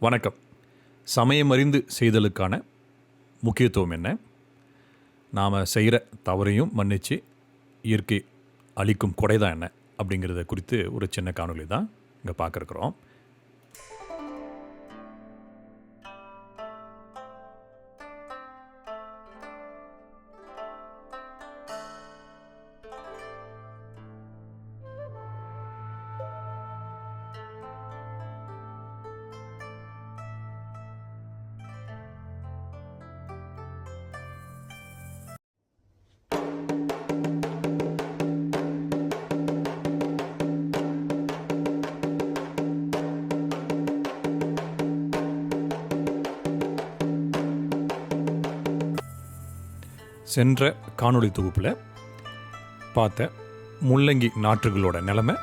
வணக்கம். சமயம் அறிந்து செய்தலுக்கான முக்கியத்துவம் என்ன? நாம் செய்கிற தவறையும் மன்னித்து இயற்கை அளிக்கும் கொடை தான் என்ன அப்படிங்கிறத குறித்து ஒரு சின்ன காணொலி தான் இங்கே பார்க்குறக்குறோம் சென்ற காணொளி தொகுப்பில் பார்த்த முள்ளங்கி நாற்றுகளோட நிலமை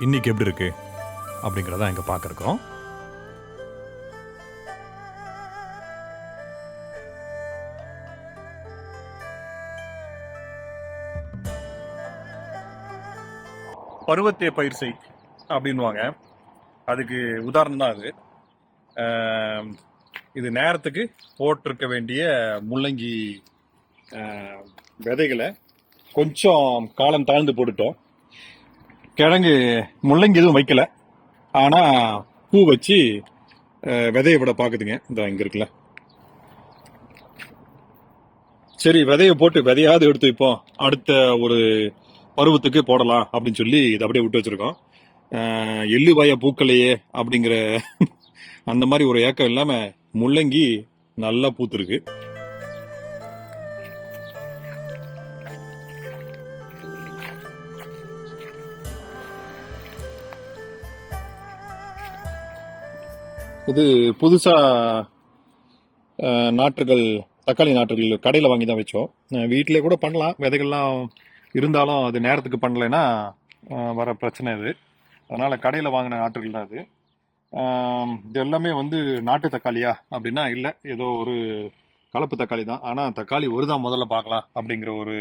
இன்னைக்கு எப்படி இருக்குது அப்படிங்கிறத இங்கே பார்க்குறோம். பருவத்தே பயிர் செய் அப்படின்வாங்க அதுக்கு உதாரணம் தான் அது. இது நேரத்துக்கு போட்டிருக்க வேண்டிய முள்ளங்கி விதைகளை கொஞ்சம் காலம் தாழ்ந்து போட்டுட்டோம். கிழங்கு முள்ளங்கி எதுவும் வைக்கல. ஆனா பூ வச்சு விதைய விட பாக்குதுங்க. இந்த இங்க இருக்குல்ல. சரி விதைய போட்டு விதையாவது எடுத்து வைப்போம். அடுத்த ஒரு பருவத்துக்கு போடலாம் அப்படின்னு சொல்லி இதை அப்படியே விட்டு வச்சிருக்கோம். எள்ளு வாய பூக்களையே அப்படிங்கிற அந்த மாதிரி ஒரு ஏக்கம் இல்லாம முள்ளங்கி நல்லா பூத்துருக்கு. இது புதுசாக நாற்றுகள் தக்காளி நாற்றுகள் கடையில் வாங்கி தான் வச்சோம். வீட்டிலே கூட பண்ணலாம். விதைகள்லாம் இருந்தாலும் அது நேரத்துக்கு பண்ணலைன்னா வர பிரச்சனை இது. அதனால் கடையில் வாங்கின நாற்றுகள் தான் அது இது எல்லாமே வந்து நாட்டு தக்காளியா? அப்படின்னா இல்லை. ஏதோ ஒரு கலப்பு தக்காளி தான். ஆனால் தக்காளி ஒரு தான் முதல்ல பார்க்கலாம் அப்படிங்கிற ஒரு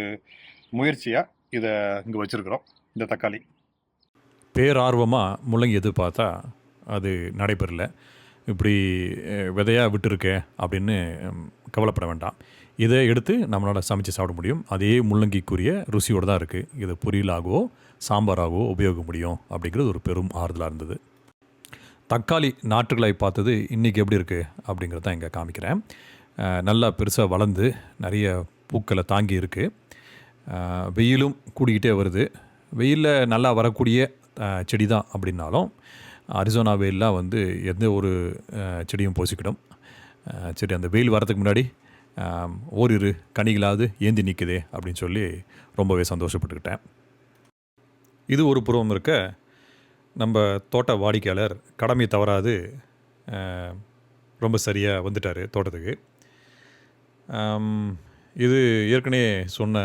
முயற்சியாக இதை இங்கே வச்சுருக்குறோம் இந்த தக்காளி. பேரார்வமாக முள்ளங்கி பார்த்தா அது நடைபெறல. இப்படி விதையாக விட்டுருக்கே அப்படின்னு கவலைப்பட வேண்டாம். இதை எடுத்து நம்மளால் சமைச்சு சாப்பிட முடியும். அதே முள்ளங்கிக்குரிய ருசியோடு தான் இருக்குது இது பொரியலாகவோ சாம்பாராகவோ உபயோகிக்க முடியும் அப்படிங்கிறது ஒரு பெரும் ஆறுதலாக இருந்தது. தக்காளி நாற்றுகளை பார்த்தது இன்றைக்கி எப்படி இருக்குது அப்படிங்கிறத தான் இங்கே காமிக்கிறேன். நல்லா பெருசாக வளர்ந்து நிறைய பூக்களை தாங்கி இருக்குது வெயிலும் கூடிக்கிட்டே வருது. வெயிலில் நல்லா வரக்கூடிய செடி தான் அப்படின்னாலும் அரிசோனா வெயிலெலாம் வந்து எந்த ஒரு செடியும் போசிக்கிடும். சரி அந்த வெயில் வரதுக்கு முன்னாடி ஓரிரு கனிகளாவது ஏந்தி நிற்குதே அப்படின்னு சொல்லி ரொம்பவே சந்தோஷப்பட்டுக்கிட்டேன். இது ஒரு புறம் இருக்க நம்ம தோட்ட வாடிக்கையாளர் கடமை தவறாது ரொம்ப சரியாக வந்துட்டார் தோட்டத்துக்கு. இது ஏற்கனவே சொன்ன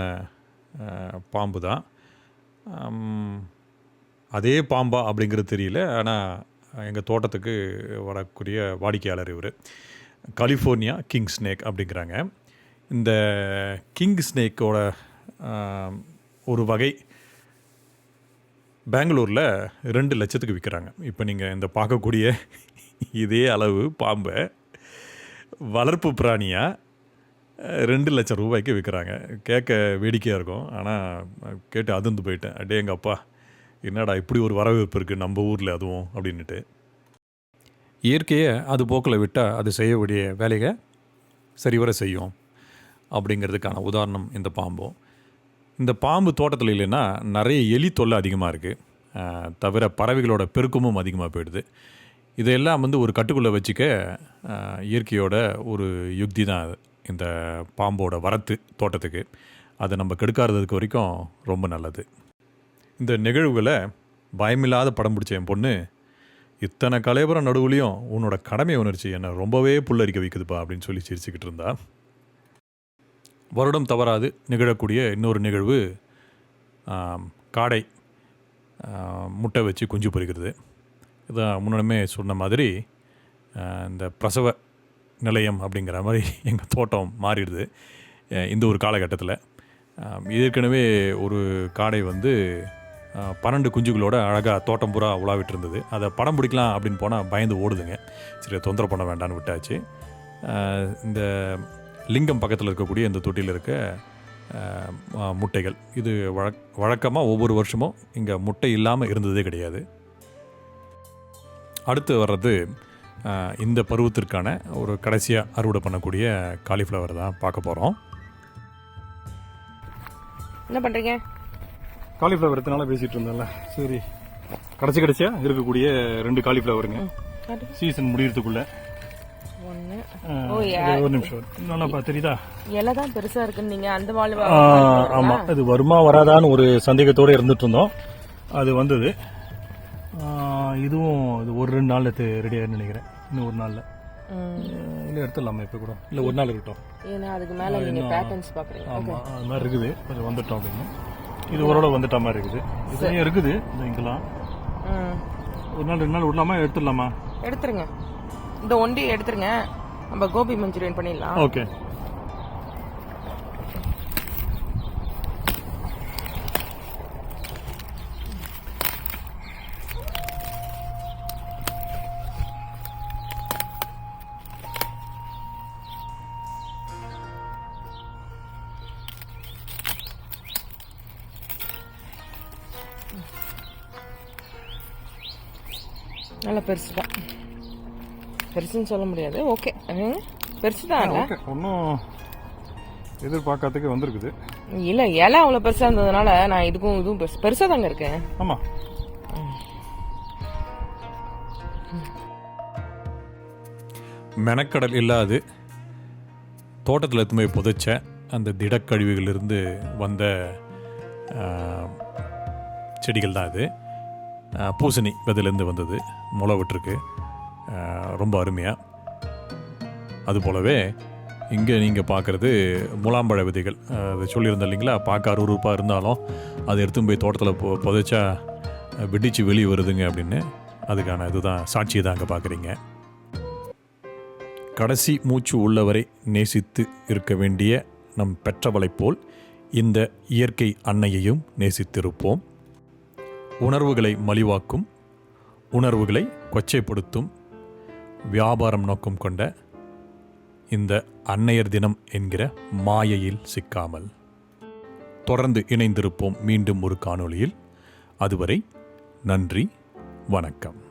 பாம்பு தான். அதே பாம்பா அப்படிங்கிறது தெரியல. ஆனால் எங்கள் தோட்டத்துக்கு வரக்கூடிய வாடிக்கையாளர் இவர். கலிஃபோர்னியா கிங் ஸ்னேக் அப்படிங்கிறாங்க. இந்த கிங் ஸ்னேக்கோட ஒரு வகை பெங்களூரில் ரெண்டு லட்சத்துக்கு விற்கிறாங்க இப்போ நீங்கள் இந்த பார்க்கக்கூடிய இதே அளவு பாம்பை வளர்ப்பு பிராணியாக ரெண்டு லட்சம் ரூபாய்க்கு விற்கிறாங்க கேட்க வேடிக்கையாக இருக்கும். ஆனால் கேட்டு அதிர்ந்து போயிட்டேன். அடே எங்கள் அப்பா என்னடா இப்படி ஒரு வரவேற்பு இருக்குது நம்ம ஊரில் அதுவும் அப்படின்னுட்டு. இயற்கையை அது போக்கில் விட்டால் அது செய்யக்கூடிய வேலையை சரிவர செய்யும் அப்படிங்கிறதுக்கான உதாரணம் இந்த பாம்பும் இந்த பாம்பு தோட்டத்தில் இல்லைன்னா நிறைய எலி தொல்லை அதிகமாக இருக்குது தவிர பறவைகளோட பெருக்கமும் அதிகமாக போயிடுது. இதையெல்லாம் வந்து ஒரு கட்டுக்குள்ளே வச்சுக்க இயற்கையோட ஒரு யுக்தி தான் இந்த பாம்போட வரத்து தோட்டத்துக்கு. அதை நம்ம கெடுக்காததுக்கு வரைக்கும் ரொம்ப நல்லது. இந்த நிகழ்வுகளை பயமில்லாத படம் பிடிச்ச என் பொண்ணு இத்தனை கலைபுரம் நடுவுலையும் உன்னோட கடமை உணர்ச்சி என்னை ரொம்பவே புல்லரிக்க வைக்குதுப்பா அப்படின்னு சொல்லி சிரிச்சுக்கிட்டு இருந்தா. வருடம் தவறாது நிகழக்கூடிய இன்னொரு நிகழ்வு காடை முட்டை வச்சு குஞ்சு பொறிக்கிறது. இதான் முன்னமே சொன்ன மாதிரி இந்த பிரசவ நிலையம் அப்படிங்கிற மாதிரி எங்கள் தோட்டம் மாறிடுது இந்த ஒரு காலகட்டத்தில். ஏற்கனவே ஒரு காடை வந்து பன்னெண்டு குஞ்சுகளோட அழகாக தோட்டம் பூரா உலாவிட்டு இருந்தது அதை படம் பிடிக்கலாம் அப்படின்னு போனால் பயந்து ஓடுதுங்க. சரி தொந்தரவு பண்ண வேண்டாம்னு விட்டாச்சு. இந்த லிங்கம் பக்கத்தில் இருக்கக்கூடிய இந்த தொட்டியில் இருக்க முட்டைகள். இது வழக் வழக்கமாக ஒவ்வொரு வருஷமும் இங்கே முட்டை இல்லாமல் இருந்ததே கிடையாது. அடுத்து வர்றது இந்த பருவத்திற்கான ஒரு கடைசியாக அறுவடை பண்ணக்கூடிய காலிஃப்ளவர் தான் பார்க்க போகிறோம் என்ன பண்ணுறீங்க காலிஃப்ளவர் எத்தனால பேசிட்டு இருந்தேன்ல. சரி. கடைசி கடைசியா இருக்கக்கூடிய ரெண்டு காலிஃப்ளவருங்க. சீசன் முடியறதுக்குள்ள. ஒரு நிமிஷம். நல்லா பா தெரியுதா? இலை தான் பெருசா இருக்குன்னு நீங்க அந்த வாழ் ஆஹ், ஆமா. அது வருமா வராதான்னு ஒரு சந்தேகத்தோட இருந்துட்டு இருந்தோம். அது வந்தது. இதுவும் இது ஒரு ரெண்டு நாள்ல ரெடி ஆயிரும் நினைக்கிறேன். இன்னும் ஒரு நாள்ல. இல்ல எடுத்துடலாமா இப்ப கூட? இல்ல ஒரு நாள் இருக்கட்டும். ஏன்னா அதுக்கு மேல நீங்க பேட்டர்ன்ஸ் பாக்குறீங்க. ஆமா அது மாதிரி இருக்குது. கொஞ்சம் வந்துட்டோம் அப்படின்னு. இது ஓரளவு வந்துட்ட மாதிரி இருக்குது. இதுலயும் இருக்குது. இங்கெல்லாம். ஒரு நாள் ரெண்டு நாள் விடலாமா? எடுத்துடலாமா? எடுத்துருங்க. இந்த ஒண்டி எடுத்துருங்க. நம்ம கோபி மஞ்சூரியன் பண்ணிடலாம். ஓகே. நல்ல பெருசு தான். பெருசுன்னு சொல்ல முடியாது. ஓகே. பெருசு தான் ஒன்றும் எதிர்பார்க்காததுக்கு வந்திருக்குது. இல்ல இலை அவ்வளவு பெருசா இருந்ததுனால நான் இதுக்கும் இதுவும் பெருசு பெருசா தாங்க இருக்கேன். ஆமா. மெனக்கடல் இல்லாது தோட்டத்தில் எடுத்து போய் புதைச்ச அந்த திடக்கழிவுகளிலிருந்து வந்த செடிகள் தான் இது ஆஹ், பூசணி விதையிலேருந்து வந்தது. முளை விட்டுருக்கு. ரொம்ப அருமையாக அது போலவே இங்கே நீங்கள் பார்க்குறது முலாம்பழ விதைகள். அது சொல்லியிருந்தேன் இல்லைங்களா? பார்க்க அருவருப்பாக இருந்தாலும் அதை எடுத்து போய் தோட்டத்தில் பொ புதைச்சா அஹ், வெடிச்சு வெளியே வருதுங்க அப்படின்னு. அதுக்கான இதுதான் சாட்சியை தான் அங்கே பார்க்குறீங்க கடைசி மூச்சு உள்ளவரை நேசித்து இருக்க வேண்டிய நம் பெற்றவளைப் போல் இந்த இயற்கை அன்னையையும் நேசித்திருப்போம். உணர்வுகளை மலிவாக்கும் உணர்வுகளை கொச்சைப்படுத்தும் வியாபாரம் நோக்கம் கொண்ட இந்த அன்னையர் தினம் என்கிற மாயையில் சிக்காமல். தொடர்ந்து இணைந்திருப்போம் மீண்டும் ஒரு காணொளியில். அதுவரை நன்றி வணக்கம்.